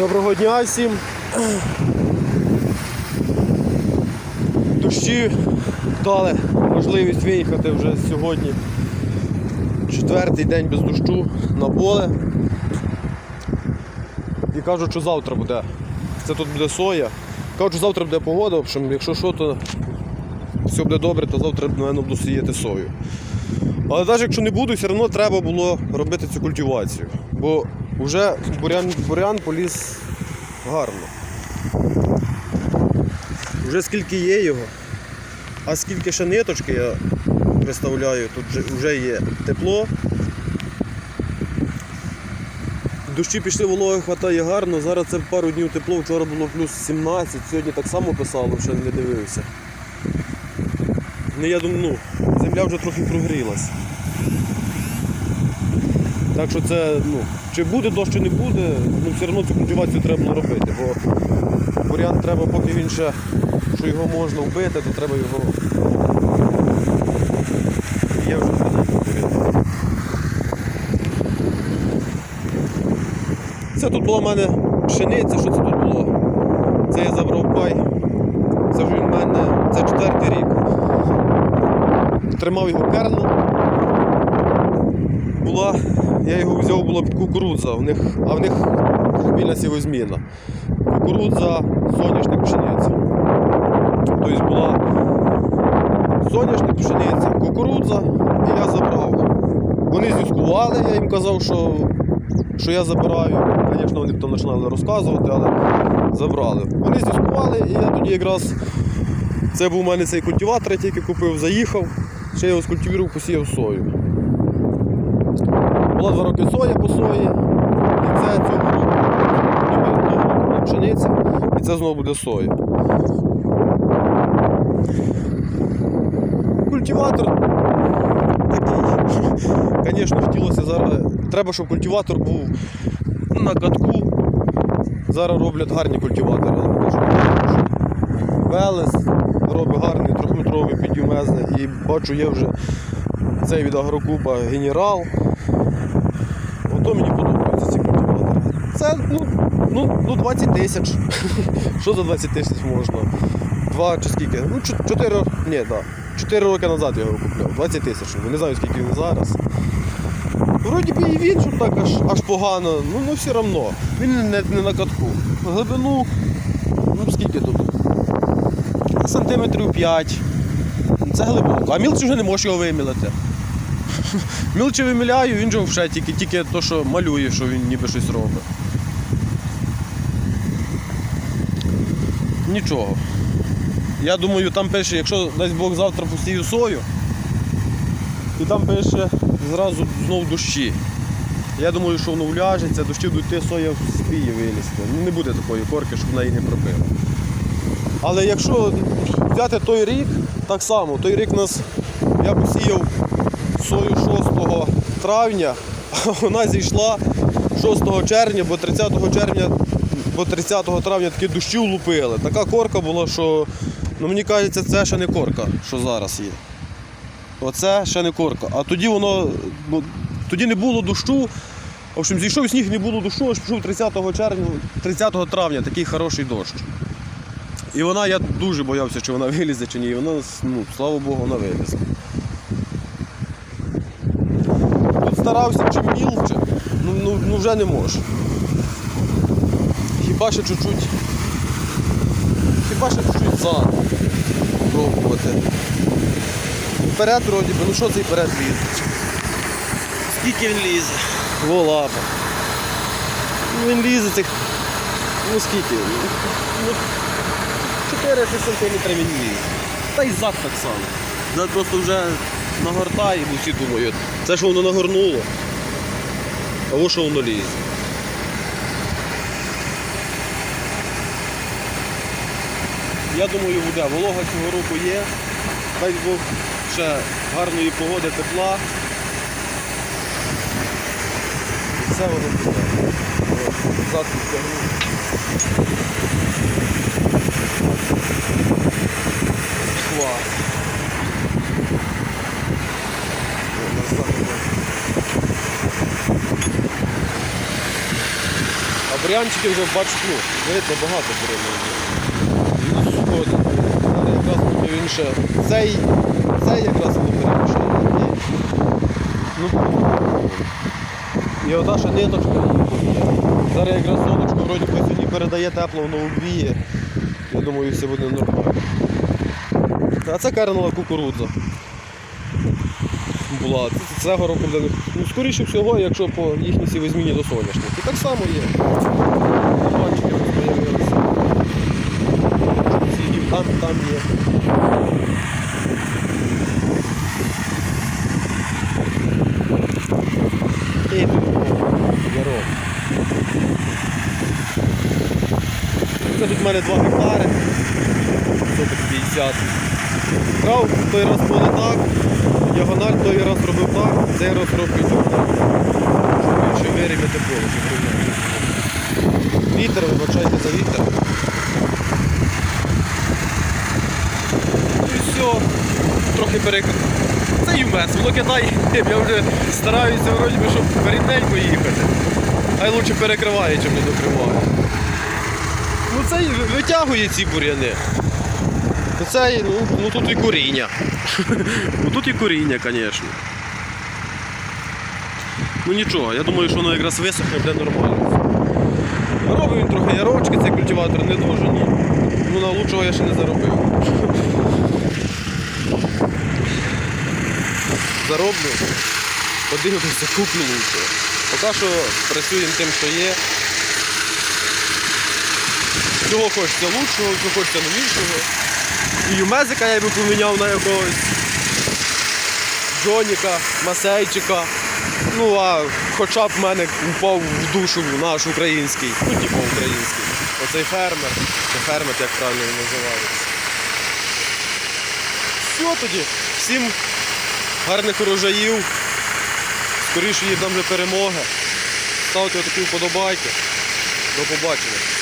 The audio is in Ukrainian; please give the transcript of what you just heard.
Доброго дня всім. Дощі дали можливість виїхати вже сьогодні. Четвертий день без дощу на поле. І кажуть, що завтра буде. Це тут буде соя. Кажуть, що завтра буде погода, в общем, якщо що, то все буде добре, то завтра, напевно, буду сіяти сою. Але навіть якщо не буду, все одно треба було робити цю культивацію. Бо вже бурян, бурян поліз гарно. Вже скільки є його, а скільки ще ниточки я представляю, тут вже- є тепло. Дощі пішли, вологи хватає гарно. Зараз це пару днів тепло, вчора було плюс 17, сьогодні так само писало, ще не дивився. Ну я думаю, ну, земля вже трохи прогрілась. Так що це, ну, чи буде дощ, чи не буде, ну все одно цю культивацію треба робити, бо бурян треба, поки він ще, що його можна вбити, то треба його. Є вже бурян. Це тут була в мене пшениця, що це тут було? Це я забрав пай. Це вже в мене, це четвертий рік. Тримав його кернел. Була, я його взяв, була кукурудза, в них, а в них спільна сівозміна. Кукурудза, соняшник, пшениця. Тобто була соняшник, пшениця, кукурудза, і я забрав. Вони зіскували, я їм казав, що, що я забираю. Звісно, вони потім починали розказувати, але забрали. Вони зіскували, і я тоді якраз. Це був у мене цей культиватор, я тільки купив, заїхав, ще його скультивував, посіяв сою. Була два роки соя по сої, і це цього року пшениця, і це знову буде соя. Культиватор такий. Звісно, хотілося зараз. Треба, щоб культиватор був на катку. Зараз роблять гарні культиватори. Велес робить гарний трьохметровий підюмезний і бачу є вже цей від Агрокуба генерал. Ото мені подобаються ці Ну, ну, ну 20 тисяч. Що за 20 тисяч можна? Два чи скільки? Ну, чо- чотири, ні, да. Чотири роки назад я його купляв. 20 тисяч. Не знаю скільки він зараз. Вроді би і він, щоб так аж, аж погано, ну, ну все одно. Він не, не на катку. Глибину, ну скільки тут? Сантиметрів 5. Це глибоко. А мілче вже не можеш його вимілити. Мілче виміляю, він же вже тільки, тільки то, що малює, що він ніби щось робить. Нічого. Я думаю, там пише, якщо дасть Бог завтра посію сою, і там пише зразу знов дощі. Я думаю, що воно вляжеться, дощі будуть йти, соя спіє вилізти. Ну, не буде такої корки, щоб вона її не пробила. Але якщо взяти той рік, так само, той рік нас я посіяв сою 6 травня, а вона зійшла 6 червня, бо 30 червня, бо 30 травня такі дощі влупили. Така корка була, що ну, мені кажеться, це ще не корка, що зараз є. Оце ще не корка. А тоді воно, ну, тоді не було дощу. В общем, зійшов сніг, не було дощу, аж пішов 30 червня, 30 травня такий хороший дощ. І вона, я дуже боявся, чи вона вилізе чи ні. І вона, ну, слава Богу, вона вилізла. Тут старався чим мілче, ну, ну, ну вже не можу. Хіба ще чуть-чуть. Хіба ще чуть-чуть зад пробувати. Вперед вроді би, ну що цей вперед лізе? Скільки він лізе? Во лапа. Ну він лізе цих. Ну скільки? Ну, 4 сантиметри він лізе. Та й зад так само. Зад просто вже нагортає, бо всі думають, це що воно нагорнуло, а во що воно лізе. Я думаю, буде. Волога цього року є. Дай Бог ще гарної погоди, тепла. І все воно буде. Зад. Пішла. А бурянчики вже бачу, видно, багато бурянів. Він сходить. Але він. Цей, цей якраз перемішає. Ну, і ота ще ниточка. Зараз якраз сонечко вроді би сьогодні передає тепло, воно обвіє. Я думаю, все буде нормально. А це кернела кукурудза. Була. Це- Цього року буде. Ну, скоріше всього, якщо по їхній сівозміні до соняшники. Так само є. Там, там є. І тут ярок. Це тут в мене 2 гектари. Соток 50. Крав той раз поле так, діагональ той раз робив так, цей раз роблю так. Щоб більше вирівняти поле. Вітер, вибачайте за вітер. Ну і все. Трохи перекрив. Це юмець, воно кидає, я вже стараюся вроді щоб рівненько їхати. Хай лучше перекриває, чим не докриває. Ну це витягує ці бур'яни. Ну це ну, ну тут і коріння. ну тут і коріння, звісно. Ну нічого, я думаю, що воно якраз висохне, буде нормально. Робив він трохи ярочки, цей культиватор не дуже, ні. Ну на лучшого я ще не заробив. Зароблю, подивимося, куплю лучшого. Поки що працюємо тим, що є. Цього хочеться лучшого, цього хочеться новішого. І юмезика я би поміняв на якогось Джоніка, Масейчика. Ну а хоча б в мене впав в душу наш український, ну типу український. Оцей фермер, чи фермер, як правильно він називається. Все тоді. Всім гарних урожаїв. Скоріше їх нам вже перемоги. Ставте отакі вподобайки. До побачення.